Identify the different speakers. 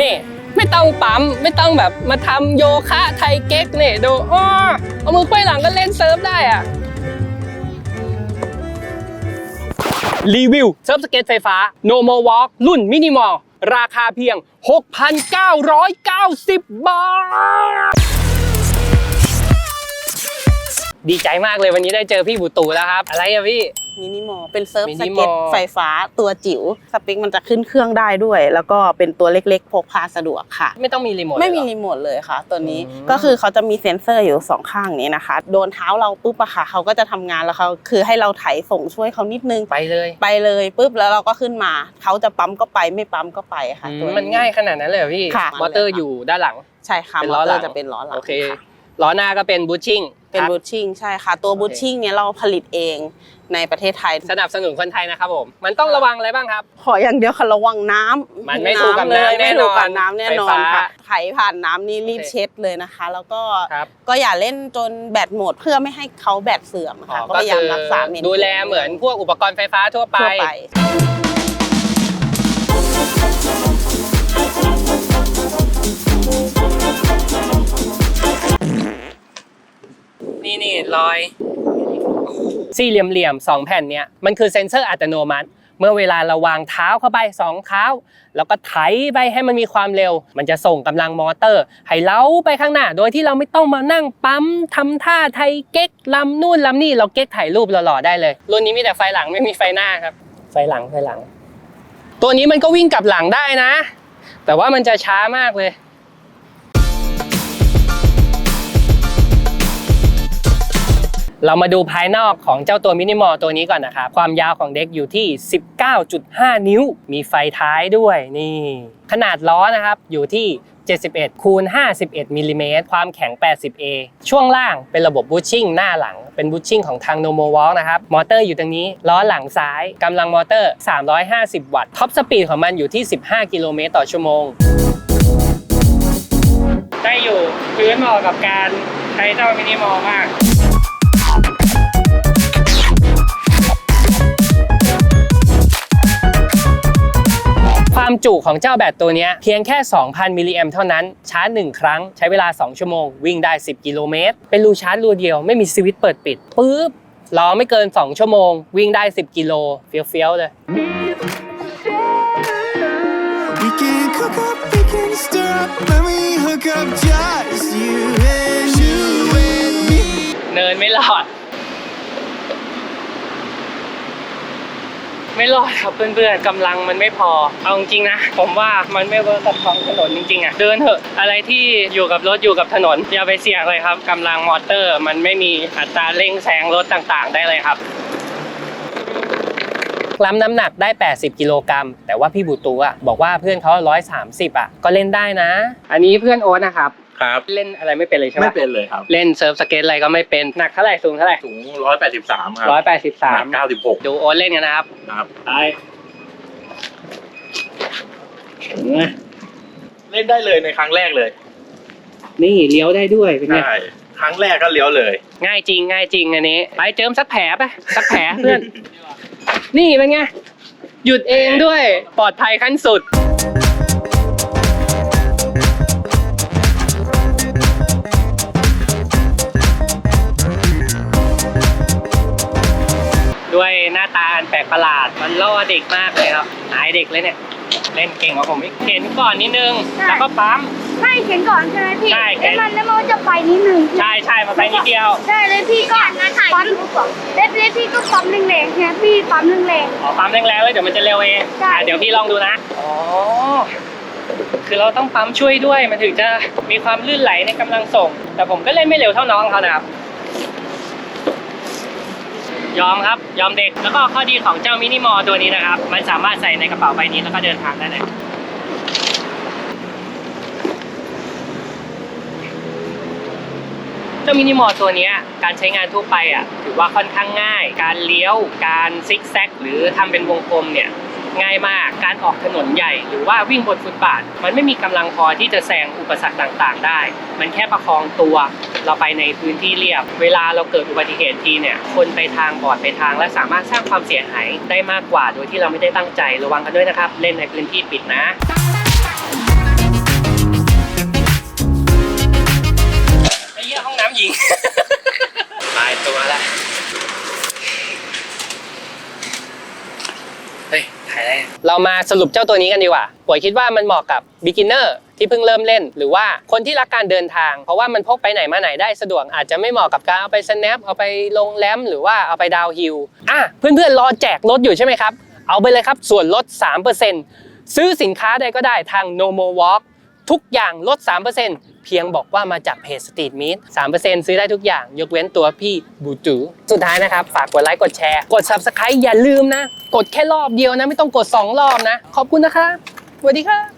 Speaker 1: นี่ไม่ต้องปั๊มไม่ต้องแบบมาทำโยคะไทยเก๊กเนี่ยดูอ้อเอามือไขว้หลังก็เล่นเซิร์ฟได้อะรีวิวเซิร์ฟสเก็ตไฟฟ้า No More Walk รุ่นมินิมอลราคาเพียง 6,990 บาท ดีใจมากเลยวันนี้ได้เจอพี่บุตูแล้วครับ อะไรอะพี่
Speaker 2: มินิมอลเป็นเซิร์ฟ
Speaker 1: มิ
Speaker 2: ส
Speaker 1: นิมอล
Speaker 2: เก็ตไฟฟ้าตัวจิ๋วสเปคมันจะขึ้นเครื่องได้ด้วย แล้วก็เป็นตัวเล็กๆ พกพาสะดวกค่ะ
Speaker 1: ไม่ต้องมีรีโมท
Speaker 2: ไม่มี
Speaker 1: เลยเหรอ
Speaker 2: รีโมทเลยค่ะ ตัวนี้
Speaker 1: อืม
Speaker 2: ก็คือเขาจะมีเซ็นเซอร์อยู่สองข้างนี้นะคะ โดนเท้าเราปุ๊บอะค่ะเขาก็จะทำงานแล้วเขาคือให้เราไถส่งช่วยเขานิดนึง
Speaker 1: ไปเลย
Speaker 2: ไปเลยปุ๊บแล้วเราก็ขึ้นมาเขาจะปั๊มก็ไปไม่ปั๊มก็ไปค่ะ
Speaker 1: อืม
Speaker 2: ตัว
Speaker 1: มันง่ายขนาดนั้นเลยเหรอพี่
Speaker 2: ค่ะ
Speaker 1: มอเตอร์อยู่ด้านหลัง
Speaker 2: ใช่ค่ะ
Speaker 1: เป็น
Speaker 2: ม
Speaker 1: ล้
Speaker 2: อ
Speaker 1: อ
Speaker 2: เต
Speaker 1: ห
Speaker 2: อ
Speaker 1: ลัง
Speaker 2: ร์จะเป็นล้อหลัง
Speaker 1: โอเค
Speaker 2: ค่ะ
Speaker 1: ล้อหน้าก็เป็นบูชชิ่ง
Speaker 2: เป็นบูชชิ่งใช่ค่ะ ตัว
Speaker 1: โอเค
Speaker 2: บูชชิ่งเนี่ยเราผลิตเองในประเทศไทย
Speaker 1: สนับสนุนคนไทยนะครับผมมันต้องระวังอะไรบ้างครับ
Speaker 2: ขออย่างเดียวค่ะระวังน้ำ
Speaker 1: มันไม่ถูกกับ
Speaker 2: เลย
Speaker 1: น้ำแน่
Speaker 2: ไม่ถูกกับ
Speaker 1: นอน
Speaker 2: น้ำแน่นอ
Speaker 1: ไฟ
Speaker 2: น
Speaker 1: ฟ้า
Speaker 2: ค่ะไถผ่านน้ำนี่รีบ
Speaker 1: โอเค
Speaker 2: เช็ดเลยนะคะ แล้วก็
Speaker 1: ครับ
Speaker 2: ก็อย่าเล่นจนแบตหมดเพื่อไม่ให้เขาแบตเสื่อมค่ะ ก็พยายามรักษาเมน
Speaker 1: ดูแลเหมือนพวกอุปกรณ์ไฟฟ้าทั่วไป
Speaker 2: ทั่วไป
Speaker 1: นี่นี่รอย สี่เหลี่ยมๆสองแผ่นเนี้ยมันคือเซ็นเซอร์อัตโนมัติ เมื่อเวลาเราวางเท้าเข้าไปสองเท้า แล้วก็ไถไปให้มันมีความเร็ว มันจะส่งกำลังมอเตอร์ ให้เล้าไปข้างหน้า โดยที่เราไม่ต้องมานั่งปั๊มทำท่าไทยเก๊กลำนู่นลำนี่เราเก๊กถ่ายรูปหล่อๆได้เลย รุ่นนี้มีแต่ไฟหลังไม่มีไฟหน้าครับ ไฟหลังไฟหลัง ตัวนี้มันก็วิ่งกลับหลังได้นะ แต่ว่ามันจะช้ามากเลย เรามาดูภายนอกของเจ้าตัวมินิมอลตัวนี้ก่อนนะครับ ความยาวของเด็กอยู่ที่ 19.5 นิ้ว มีไฟท้ายด้วยนี่ ขนาดล้อนะครับอยู่ที่ 71 คูณ 51 มิลลิเมตร ความแข็ง 80A ช่วงล่างเป็นระบบบูชชิ่งหน้าหลัง เป็นบูชชิ่งของทาง Nomo Walk นะครับ มอเตอร์อยู่ตรงนี้ ล้อหลังซ้าย กำลังมอเตอร์ 350 วัตต์ ท็อปสปีดของมันอยู่ที่ 15 กิโลเมตรต่อชั่วโมง ได้อยู่พื้นเหมาะกับการใช้เจ้ามินิมอลมาก ความจุของเจ้าแบตตัวเนี้ยเพียงแค่ 2,000 มิลลิแอมเท่านั้น ชาร์จ 1 ครั้งใช้เวลา 2 ชั่วโมง วิ่งได้ 10 กิโลเมตร เป็นรูชาร์จรูเดียวไม่มีสวิตช์เปิดปิดปุ๊บรอไม่เกิน 2 ชั่วโมง วิ่งได้ 10 กิโลเฟี้ยวๆเลย
Speaker 3: We can cook up, we can stir up when we hook up just you and you and me.
Speaker 1: เนินไม่รอด ไม่รอดครับเพื่อนๆกำลังมันไม่พอ เอาจริงๆนะ ผมว่ามันไม่เวิร์กกับท้องถนนจริงๆอะเดินเถอะอะไรที่อยู่กับรถอยู่กับถนน อย่าไปเสี่ยงเลยครับกำลังมอเตอร์ มันไม่มีอัตราเร่งแซงรถต่างๆ ได้เลยครับลำน้ำหนักได้ 80 กิโลกรัมแต่ว่าพี่บุตูอะบอกว่าเพื่อนเขา130อะก็เล่นได้นะ อันนี้เพื่อนโอ๊ตนะครับ
Speaker 4: ครับ
Speaker 1: เล่นอะไรไม่เป็นเลยใช่ไหม
Speaker 4: ไม่เป็นเลยครับ
Speaker 1: เล่นเซิร์ฟสเก็ตอะไรก็ไม่เป็นหนักเท่าไหร่สูงเท่าไหร่
Speaker 4: สูงร้อยแปดสิบสามครับ
Speaker 1: ร้อยแปดสิบสาม
Speaker 4: เก้าสิบหก
Speaker 1: ดูโอ๊ตเล่นกันนะครับ
Speaker 4: ครับ
Speaker 1: ไป
Speaker 4: เล่นได้เลยในครั้งแรกเลย
Speaker 1: นี่เลี้ยวได้ด้วยเป็นไง
Speaker 4: ใช่ครั้งแรกก็เลี้ยวเลย
Speaker 1: ง่ายจริง ง่ายจริงอันนี้ ไปเจิมสักแผลไปสักแผลเพื่อน นี่เป็นไง หยุดเองด้วย ปลอดภัยขั้นสุด เด็กมากเลยครับหายเด็กเลยเนี่ย เล่นเก่งกว่าผมอีกเห็นก่อนนิดนึงแล้วก็ปั๊ม
Speaker 5: ไม่เขียนก่อนใช่ไหมพี่
Speaker 1: ใช่เขียน
Speaker 5: แล้วมันแล้วมันจะไปนิดนึง
Speaker 1: ใช่ใช่มาไปนิดเดียว
Speaker 5: ใช่เลยพี่ก็ปั๊มเล็บเล็บพี่ก็ปั๊มแรงๆใช่ไหมพี่ปั๊มแรง
Speaker 1: อ๋อปั๊มแรงๆเลยเดี๋ยวมันจะเร็วเอง
Speaker 5: ใช่
Speaker 1: อะเดี๋ยวพี่ลองดูนะอ๋อคือเราต้องปั๊มช่วยด้วยมันถึงจะมีความลื่นไหลในกำลังส่ง แต่ผมก็เล่นไม่เร็วเท่าน้องเขานะครับ ยอมครับ ยอมเด็ก แล้วก็ข้อดีของเจ้ามินิมอลตัวนี้นะครับ มันสามารถใส่ในกระเป๋าใบนี้แล้วก็เดินทางได้เลยเจ้ามินิมอลตัวนี้การใช้งานทั่วไปอะถือว่าค่อนข้างง่าย การเลี้ยว การซิกแซกหรือทำเป็นวงกลมเนี่ย ง่ายมาก การออกถนนใหญ่ หรือว่าวิ่งบนฟุตบาท มันไม่มีกำลังพอที่จะแซงอุปสรรคต่างๆ ได้ มันแค่ประคองตัวเราไปในพื้นที่เรียบ เวลาเราเกิดอุบัติเหตุทีเนี่ย คนไปทางบอดไปทาง และสามารถสร้างความเสียหายได้มากกว่า โดยที่เราไม่ได้ตั้งใจ ระวังกันด้วยนะครับ เล่นในพื้นที่ปิดนะ เรามาสรุปเจ้าตัวนี้กันดีกว่าป่วยคิดว่ามันเหมาะกับ beginner ที่เพิ่งเริ่มเล่น หรือว่าคนที่รักการเดินทาง เพราะว่ามันพกไปไหนมาไหนได้สะดวก อาจจะไม่เหมาะกับการเอาไป snap เอาไปลงแรมหรือว่าเอาไปดาวฮิลอะเพื่อนๆรอแจกรถอยู่ใช่ไหมครับ เอาไปเลยครับส่วนลด 3%ซื้อสินค้าใดก็ได้ทาง Nomo Walk ทุกอย่างลด 3%เพียงบอกว่ามาจากเพจ Street Meet 3%ซื้อได้ทุกอย่าง ยกเว้นตัวพี่บูจูสุดท้ายนะครับ ฝากกดไลค์กดแชร์ กด Subscribe อย่าลืมนะ กดแค่รอบเดียวนะ ไม่ต้องกด 2 รอบนะ ขอบคุณนะคะสวัสดีค่ะ